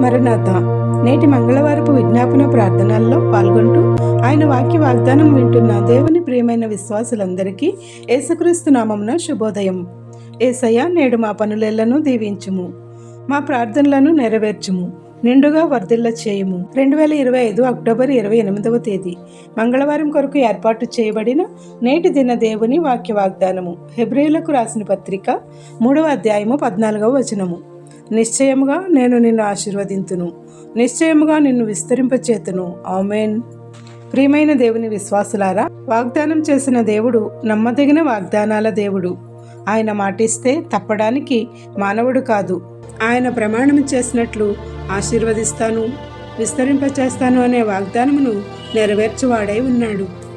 మరణాత నేటి మంగళవారపు విజ్ఞాపన ప్రార్థనల్లో పాల్గొంటూ ఆయన వాక్య వాగ్దానం వింటున్న దేవుని ప్రియమైన విశ్వాసులందరికీ యేసుక్రీస్తు నామమున శుభోదయం. ఏసయ్య నేడు మా పనులెళ్ళను దీవించుము. మా ప్రార్థనలను నెరవేర్చుము. నిండుగా వర్ధిల్ల చేయుము. రెండు వేల ఇరవై ఐదు అక్టోబర్ ఇరవై ఎనిమిదవ తేదీ. మంగళవారం కొరకు ఏర్పాటు చేయబడిన నేటి దిన దేవుని వాక్య వాగ్దానము. హెబ్రిలకు రాసిన పత్రిక మూడవ అధ్యాయము పద్నాలుగవ వచనము. నిశ్చయముగా నేను నిన్ను ఆశీర్వదింతును. నిశ్చయముగా నిన్ను విస్తరింపచేతును. ఆమెన్. ప్రియమైన దేవుని విశ్వాసులారా వాగ్దానం చేసిన దేవుడు నమ్మదగిన వాగ్దానాల దేవుడు. ఆయన మాటిస్తే తప్పడానికి మానవుడు కాదు. ఆయన ప్రమాణం చేసినట్లు ఆశీర్వదిస్తాను విస్తరింపచేస్తాను అనే వాగ్దానమును నెరవేర్చువాడై ఉన్నాడు.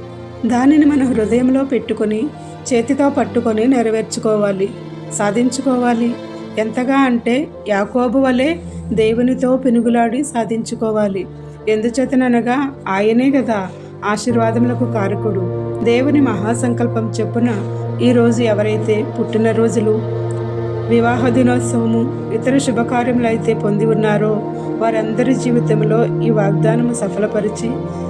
దానిని మన హృదయంలో పెట్టుకొని చేతితో పట్టుకొని నెరవేర్చుకోవాలి సాధించుకోవాలి. ఎంతగా అంటే యాకోబు వలె దేవునితో పెనుగులాడి సాధించుకోవాలి. ఎందుచేతననగా ఆయనే కదా ఆశీర్వాదములకు కారకుడు. దేవుని మహాసంకల్పం చెప్పున ఈరోజు ఎవరైతే పుట్టినరోజులు వివాహ దినోత్సవము ఇతర శుభకార్యములు అయితే పొంది ఉన్నారో వారందరి జీవితంలో ఈ వాగ్దానము సఫలపరిచి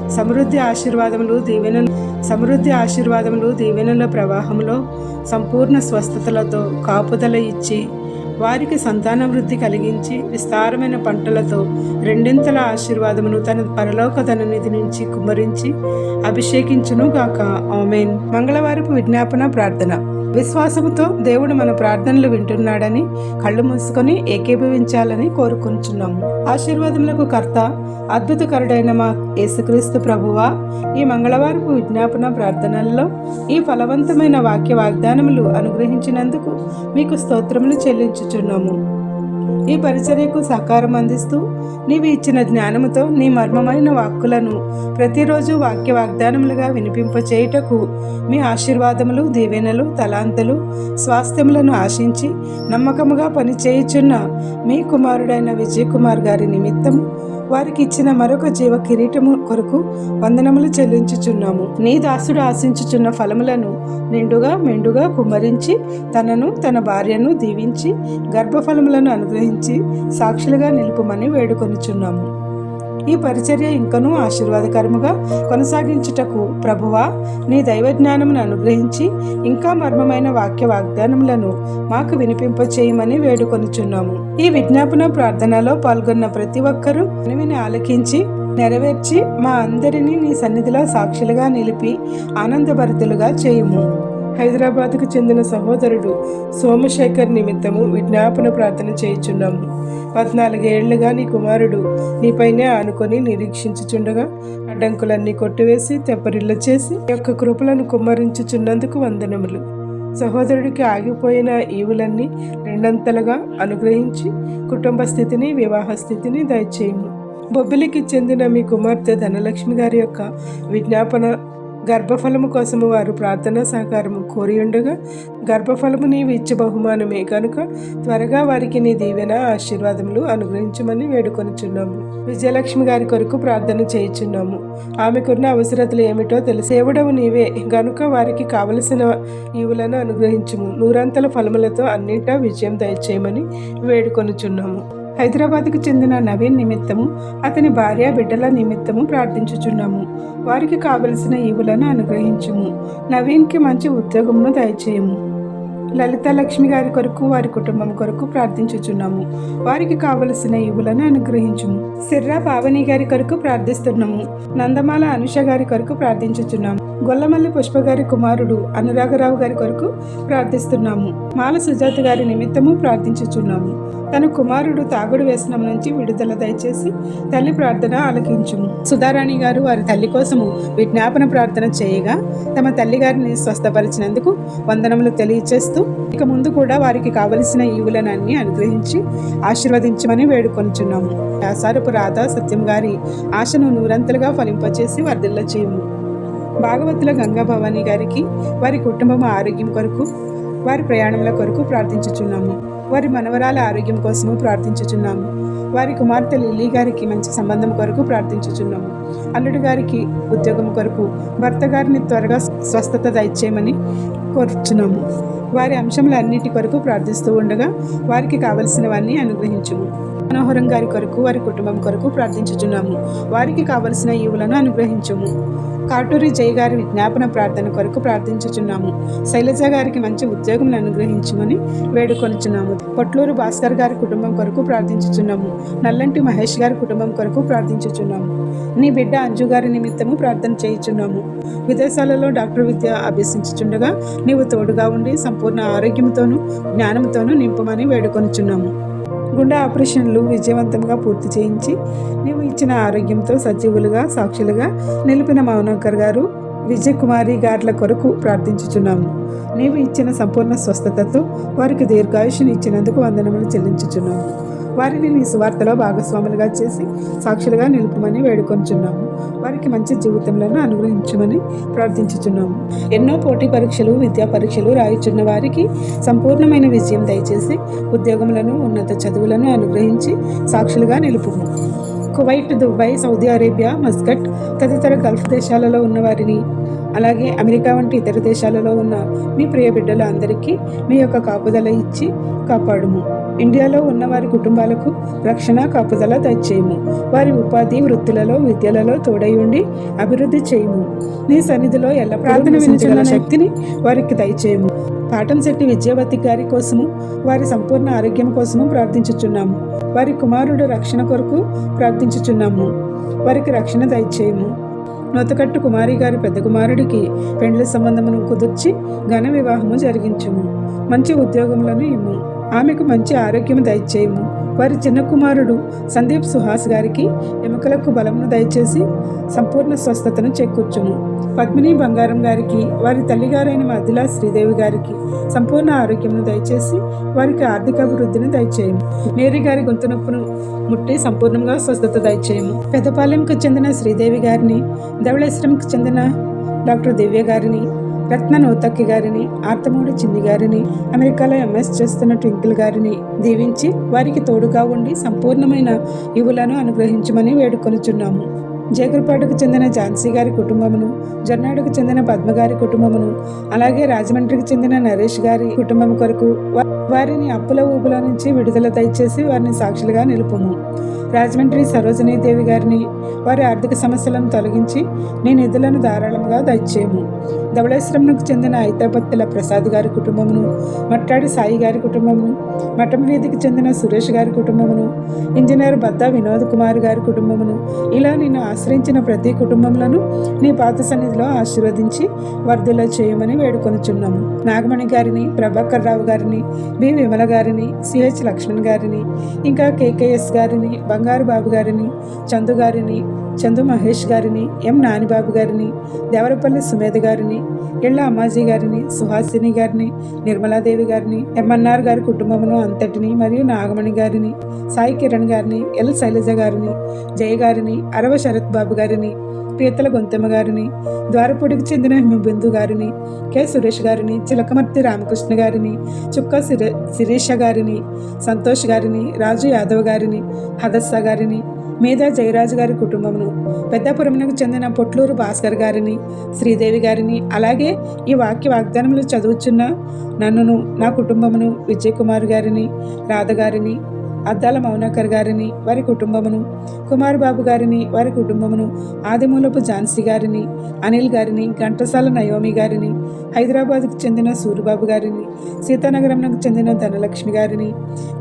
సమృద్ధి ఆశీర్వాదములు దీవెనలు సమృద్ధి ఆశీర్వాదములు దీవెనల ప్రవాహంలో సంపూర్ణ స్వస్థతలతో కాపుదల ఇచ్చి వారికి సంతాన వృద్ధి కలిగించి విస్తారమైన పంటలతో రెండింతల ఆశీర్వాదమును తన పరలోక ధననిధి నుంచి కుమ్మరించి అభిషేకించునుగాక. ఆమెన్. మంగళవారపు విజ్ఞాపన ప్రార్థన. విశ్వాసముతో దేవుడు మన ప్రార్థనలు వింటున్నాడని కళ్ళు మూసుకొని ఏకీభవించాలని కోరుకుంటున్నాము ఆశీర్వాదములకు కర్త అద్భుతకరుడైన మా యేసుక్రీస్తు ప్రభువా ఈ మంగళవారపు విజ్ఞాపన ప్రార్థనల్లో ఈ ఫలవంతమైన వాక్య వాగ్దానములు అనుగ్రహించినందుకు మీకు స్తోత్రములు చెల్లించుచున్నాము. ఈ పరిచర్యకు సహకారం అందిస్తూ నీవు ఇచ్చిన జ్ఞానముతో నీ మర్మమైన వాక్కులను ప్రతిరోజు వాక్య వాగ్దానములుగా వినిపింపచేయుటకు మీ ఆశీర్వాదములు దీవెనలు తలాంతలు స్వాస్థ్యములను ఆశించి నమ్మకముగా పనిచేయుచున్న మీ కుమారుడైన విజయ్ కుమార్ గారి నిమిత్తము వారికి ఇచ్చిన మరొక జీవ కిరీటము కొరకు వందనములు చెల్లించుచున్నాము. నీ దాసుడు ఆశించుచున్న ఫలములను నిండుగా మెండుగా కుమ్మరించి తనను తన భార్యను దీవించి గర్భఫలములను అనుగ్రహించి సాక్షులుగా నిలుపుమని వేడుకొనుచున్నాము. ఈ పరిచర్య ఇంకనూ ఆశీర్వాదకరముగా కొనసాగించుటకు ప్రభువా నీ దైవ జ్ఞానమును అనుగ్రహించి ఇంకా మర్మమైన వాక్య వాగ్దానములను మాకు వినిపింపచేయమని వేడుకొనుచున్నాము. ఈ విజ్ఞాపన ప్రార్థనలో పాల్గొన్న ప్రతి ఒక్కరూ విని ఆలకించి నెరవేర్చి మా అందరినీ నీ సన్నిధిలో సాక్షులుగా నిలిపి ఆనందభరితులుగా చేయుము. హైదరాబాద్కు చెందిన సహోదరుడు సోమశేఖర్ నిమిత్తము విజ్ఞాపన ప్రార్థన చేయుచున్నాము పద్నాలుగేళ్ళుగా నీ కుమారుడు నీపైనే ఆనుకొని నిరీక్షించుచుండగా అడ్డంకులన్నీ కొట్టివేసి తెప్పరిల్ల చేసి యొక్క కృపలను కుమ్మరించుచున్నందుకు వందనములు. సహోదరుడికి ఆగిపోయిన ఈవులన్నీ రెండంతలుగా అనుగ్రహించి కుటుంబ స్థితిని వివాహ స్థితిని దయచేయము. బొబ్బిలికి చెందిన మీ కుమార్తె ధనలక్ష్మి గారి యొక్క విజ్ఞాపన గర్భఫలము కోసము వారు ప్రార్థనా సహకారము కోరి ఉండగా. గర్భఫలము నీవు ఇచ్చే బహుమానమే కనుక త్వరగా వారికి నీ దీవెన ఆశీర్వాదములు అనుగ్రహించమని వేడుకొనిచున్నాము. విజయలక్ష్మి గారి కొరకు ప్రార్థన చేయుచున్నాము. ఆమెకున్న అవసరతలు ఏమిటో తెలిసేవడవు నీవే. గనుక వారికి కావలసిన ఈవులను అనుగ్రహించుము. నూరంతల ఫలములతో అన్నింటా విజయం దయచేయమని వేడుకొనుచున్నాము. హైదరాబాద్కు చెందిన నవీన్ నిమిత్తము అతని భార్య బిడ్డల నిమిత్తము ప్రార్థించుచున్నాము. వారికి కావలసిన ఈవులను అనుగ్రహించుము. నవీన్కి మంచి ఉద్యోగమును దయచేయము. లలిత లక్ష్మి గారి కొరకు వారి కుటుంబం కొరకు ప్రార్థించుచున్నాము. వారికి కావలసిన ఇవులను అనుగ్రహించుము. సిర్రా పావని గారి కొరకు ప్రార్థిస్తున్నాము. నందమాల అనుష గారి కొరకు ప్రార్థించుచున్నాము. గొల్లమల్లి పుష్ప గారి కుమారుడు అనురాగరావు గారి కొరకు ప్రార్థిస్తున్నాము. మాల సుజాత గారి నిమిత్తము ప్రార్థించుచున్నాము. తన కుమారుడు తాగుడు వ్యసనం నుంచి విడుదల దయచేసి తల్లి ప్రార్థన ఆలకించుము. సుధారాణి గారు వారి తల్లి కోసము విజ్ఞాపన ప్రార్థన చేయగా తమ తల్లి గారిని స్వస్థపరిచినందుకు వందనములు తెలియచేస్తూ ఇక ముందు కూడా వారికి కావలసిన ఈవులనన్నీ అనుగ్రహించి ఆశీర్వదించమని వేడుకొనుచున్నాము వ్యాసారపు రాధా సత్యం గారి ఆశను నూరంతలుగా ఫలింపచేసి వర్ధిల్ల చేయము. భాగవతుల గంగా భవానీ గారికి వారి కుటుంబం ఆరోగ్యం కొరకు వారి ప్రయాణముల కొరకు ప్రార్థించుచున్నాము. వారి మనవరాల ఆరోగ్యం కోసము ప్రార్థించుచున్నాము. వారి కుమార్తె లిల్లీ గారికి మంచి సంబంధం కొరకు ప్రార్థించుచున్నాము. అల్లుడు గారికి ఉద్యోగం కొరకు భర్త గారిని త్వరగా స్వస్థత దయచేయమని కోరుచున్నాము. వారి అంశములన్నిటి కొరకు ప్రార్థిస్తూ ఉండగా వారికి కావలసినవన్నీ అనుగ్రహించుము. మనోహరం గారి కొరకు వారి కుటుంబం కొరకు ప్రార్థించుచున్నాము. వారికి కావలసిన ఈవులను అనుగ్రహించుము. కాటూరి జయ గారి విజ్ఞాపన ప్రార్థన కొరకు ప్రార్థించుచున్నాము. శైలజ గారికి మంచి ఉద్యోగం అనుగ్రహించమని వేడుకొనుచున్నాము. పొట్లూరు భాస్కర్ గారి కుటుంబం కొరకు ప్రార్థించుచున్నాము. నల్లంటి మహేష్ గారి కుటుంబం కొరకు ప్రార్థించుచున్నాము. నీ బిడ్డ అంజు గారి నిమిత్తము ప్రార్థన చేయుచున్నాము. విదేశాలలో డాక్టర్ విద్య అభ్యసించుచుండగా నీవు తోడుగా ఉండి సంపూర్ణ ఆరోగ్యంతోనూ జ్ఞానంతోనూ నింపమని వేడుకొనుచున్నాము. గుండె ఆపరేషన్లు విజయవంతంగా పూర్తి చేయించి నీవు ఇచ్చిన ఆరోగ్యంతో సజీవులుగా సాక్షులుగా నిలిపిన మౌనకర్ గారు విజయకుమారి గార్ల కొరకు ప్రార్థించుచున్నాము. నీవు ఇచ్చిన సంపూర్ణ స్వస్థతతో వారికి దీర్ఘాయుషుని ఇచ్చినందుకు వందనములు చెల్లించుచున్నాము. వారిని నీ సువార్తలో భాగస్వాములుగా చేసి సాక్షులుగా నిలుపుమని వేడుకొంచున్నాము. వారికి మంచి జీవితంలో అనుగ్రహించమని ప్రార్థించుచున్నాము. ఎన్నో పోటీ పరీక్షలు విద్యా పరీక్షలు రాయిచున్న వారికి సంపూర్ణమైన విజయం దయచేసి ఉద్యోగములను ఉన్నత చదువులను అనుగ్రహించి సాక్షులుగా నిలుపుము. Kuwait Dubai Saudi Arabia Muscat తదితర గల్ఫ్ దేశాలలో ఉన్న వారిని అలాగే అమెరికా వంటి ఇతర దేశాలలో ఉన్న మీ ప్రియ బిడ్డల అందరికీ మీ యొక్క కాపుదల ఇచ్చి కాపాడుము. ఇండియాలో ఉన్న వారి కుటుంబాలకు రక్షణ కాపుదల దయచేయము. వారి ఉపాధి వృత్తులలో విద్యలలో తోడై ఉండి అభివృద్ధి చేయము. నీ సన్నిధిలో ఎల్ల ప్రార్థన శక్తిని వారికి దయచేయము. పాఠం శెట్టి విద్యావతి గారి కోసము వారి సంపూర్ణ ఆరోగ్యం కోసము ప్రార్థించుచున్నాము. వారి కుమారుడు రక్షణ కొరకు ప్రార్థించుచున్నాము. వారికి రక్షణ దయచేయము. నొతకట్టు కుమారి గారి పెద్ద కుమారుడికి పెండ్లి సంబంధమును కుదుర్చి ఘన వివాహము జరిగించుము. మంచి ఉద్యోగములను ఇమ్ము. ఆమెకు మంచి ఆరోగ్యం దయచేయము. వారి చిన్న కుమారుడు సందీప్ సుహాస్ గారికి ఎముకలకు బలమును దయచేసి సంపూర్ణ స్వస్థతను చేకూర్చుము. పద్మిని బంగారం గారికి వారి తల్లిగారైన మదిలా శ్రీదేవి గారికి సంపూర్ణ ఆరోగ్యమును దయచేసి వారికి ఆర్థిక అభివృద్ధిని దయచేయము. మేరీ గారి గొంతు నొప్పును ముట్టి సంపూర్ణంగా స్వస్థత దయచేయము. పెద్దపాలెంకు చెందిన శ్రీదేవి గారిని ధవళేశ్వరంకు చెందిన డాక్టర్ దివ్య గారిని రత్న నూతక్కి గారిని ఆర్తమూడి చిన్ని గారిని అమెరికాలో ఎంఎస్ చేస్తున్న ట్వింకిల్ గారిని దీవించి వారికి తోడుగా ఉండి సంపూర్ణమైన ఇవులను అనుగ్రహించమని వేడుకొనుచున్నాము. జేగురుపాటుకు చెందిన ఝాన్సీ గారి కుటుంబమును జొన్నాడుకు చెందిన పద్మ గారి కుటుంబమును అలాగే రాజమండ్రికి చెందిన నరేష్ గారి కుటుంబం కొరకు వారిని అప్పుల ఊపుల నుంచి విడుదల దయచేసి వారిని సాక్షులుగా నిలుపుము. రాజమండ్రి సరోజినీ దేవి గారిని వారి ఆర్థిక సమస్యలను తొలగించి నీ నిధులను ధారాళంగా దయచేయము ధవళేశ్వరంకు చెందిన ఐతాపత్తుల ప్రసాద్ గారి కుటుంబమును మట్టాడి సాయి గారి కుటుంబమును మఠం వీధికి చెందిన సురేష్ గారి కుటుంబమును ఇంజనీర్ బద్దా వినోద్ కుమార్ గారి కుటుంబమును ఇలా నిన్ను ఆశ్రయించిన ప్రతి కుటుంబములను నీ పాత సన్నిధిలో ఆశీర్వదించి వర్ధుల చేయమని వేడుకొనుచున్నాము. నాగమణి గారిని ప్రభాకర్ రావు గారిని బి విమల గారిని సిహెచ్ లక్ష్మణ్ గారిని ఇంకా కేకేఎస్ గారిని బంగారు బాబు గారిని చందు గారిని చందు మహేష్ గారిని ఎం నానిబాబు గారిని దేవరపల్లి సుమేధ గారిని ఇళ్ళ అమ్మాజీ గారిని సుహాసిని గారిని నిర్మలాదేవి గారిని ఎంఎన్ఆర్ గారి కుటుంబమును అంతటిని మరియు నాగమణి గారిని సాయి కిరణ్ గారిని ఎల్ శైలజ గారిని జయ గారిని అరవ శరత్ బాబు గారిని పీతల గొంతమ్మ గారిని ద్వారపూడికి చెందిన హిమబిందు గారిని కె సురేష్ గారిని చిలకమర్తి రామకృష్ణ గారిని చుక్క శిరీష గారిని సంతోష్ గారిని రాజు యాదవ్ గారిని హదస్స గారిని మేధా జయరాజు గారి కుటుంబమును. పెద్దపురమునకు చెందిన పొట్లూరు భాస్కర్ గారిని శ్రీదేవి గారిని అలాగే ఈ వాక్య వాగ్దానములు చదువుచున్న నన్నును నా కుటుంబమును విజయ్ కుమార్ గారిని రాధ గారిని అద్దాల మౌనాకర్ గారిని వారి కుటుంబమును కుమార్ బాబు గారిని వారి కుటుంబమును ఆదిమూలపు ఝాన్సీ గారిని అనిల్ గారిని ఘంటసాల నయోమి గారిని హైదరాబాద్కు చెందిన సూరిబాబు గారిని సీతానగరంకు చెందిన ధనలక్ష్మి గారిని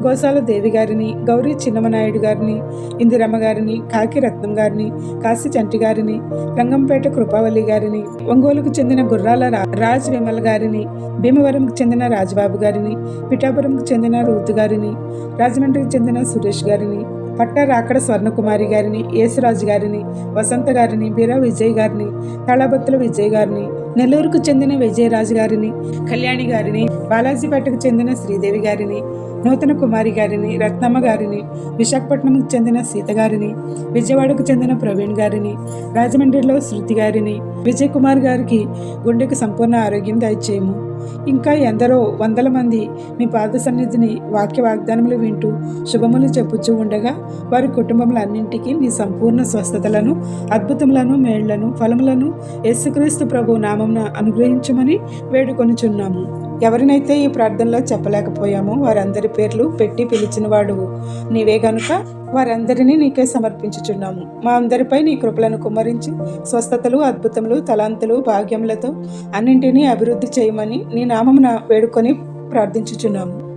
గోసాల దేవి గారిని గౌరీ చిన్నమనాయుడు గారిని ఇందిరమ్మ గారిని కాకి రత్నం గారిని కాశీ చంటి గారిని రంగంపేట కృపావల్లి గారిని ఒంగోలుకు చెందిన గుర్రాల రాజ్ విమల్ గారిని భీమవరంకు చెందిన రాజబాబు గారిని పిఠాపురంకు చెందిన రూతు గారిని రాజమండ్రి చెందిన సురేష్ గారిని పట్ట రాకడ స్వర్ణకుమారి గారిని యేసురాజు గారిని వసంత గారిని బీరా విజయ్ గారిని తళబత్తుల విజయ్ గారిని నెల్లూరుకు చెందిన విజయరాజు గారిని కళ్యాణి గారిని బాలాజీపేటకు చెందిన శ్రీదేవి గారిని నూతన కుమారి గారిని రత్నమ్మ గారిని విశాఖపట్నంకు చెందిన సీత గారిని విజయవాడకు చెందిన ప్రవీణ్ గారిని రాజమండ్రిలో శృతి గారిని విజయ్ కుమార్ గారికి గుండెకు సంపూర్ణ ఆరోగ్యం దయచేయము. ఇంకా ఎందరో వందల మంది మీ పాద సన్నిధిని వాక్య వాగ్దానములు వింటూ శుభములు చెప్పుచూ ఉండగా వారి కుటుంబములన్నింటికీ మీ సంపూర్ణ స్వస్థతలను అద్భుతములను మేళ్ళను ఫలములను యేసుక్రీస్తు ప్రభు నామంన అనుగ్రహించమని వేడుకొనుచున్నాము. ఎవరినైతే ఈ ప్రార్థనలో చెప్పలేకపోయామో వారందరి పేర్లు పెట్టి పిలిచినవాడు నీవే గనుక. వారందరినీ నీకే సమర్పించుచున్నాము. మా అందరిపై నీ కృపలను కుమ్మరించి స్వస్థతలు అద్భుతములు తలాంతులు భాగ్యములతో అన్నింటినీ అభివృద్ధి చేయమని నీ నామమున వేడుకొని ప్రార్థించుచున్నాము.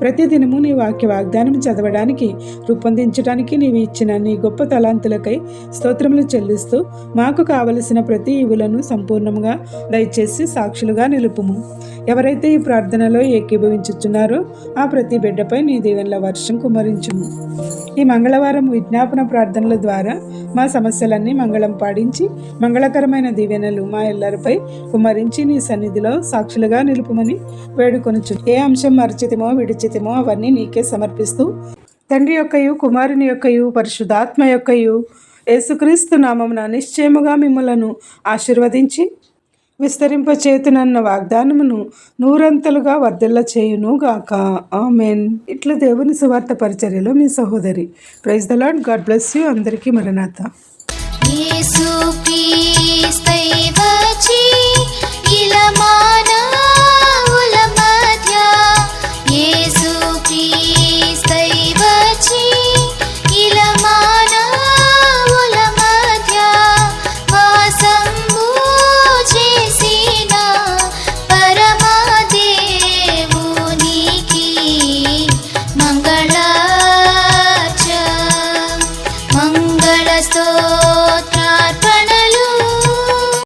ప్రతిదినము నీ వాక్య వాగ్దానం చదవడానికి రూపొందించడానికి నీవు ఇచ్చిన నీ గొప్ప తలాంతులకై స్తోత్రములు చెల్లిస్తూ మాకు కావలసిన ప్రతి ఇవులను సంపూర్ణంగా దయచేసి సాక్షులుగా నిలుపుము. ఎవరైతే ఈ ప్రార్థనలో ఏకీభవించుచున్నారో ఆ ప్రతి బిడ్డపై నీ దీవెనల వర్షం కుమరించుము ఈ మంగళవారం విజ్ఞాపన ప్రార్థనల ద్వారా మా సమస్యలన్నీ మంగళం పాడించి మంగళకరమైన దీవెనలు మా ఎల్లరిపై కుమరించి నీ సన్నిధిలో సాక్షులుగా నిలుపుమని వేడుకొనుచు. ఏ అంశం మరచితిమో విడిచితిమో అవన్నీ నీకే సమర్పిస్తూ తండ్రి యొక్కయు కుమారుని యొక్కయు పరిశుద్ధాత్మ యొక్కయు యేసుక్రీస్తు నామమున నిశ్చయముగా మిమ్మలను ఆశీర్వదించి విస్తరింపచేతునన్న వాగ్దానమును నూరంతలుగా వర్ధిల్ల చేయునుగాక. ఆమెన్. ఇట్లా దేవుని సువార్త పరిచర్యలో మీ సహోదరి. Praise the lord God bless you. అందరికీ మరణాత. ఇలా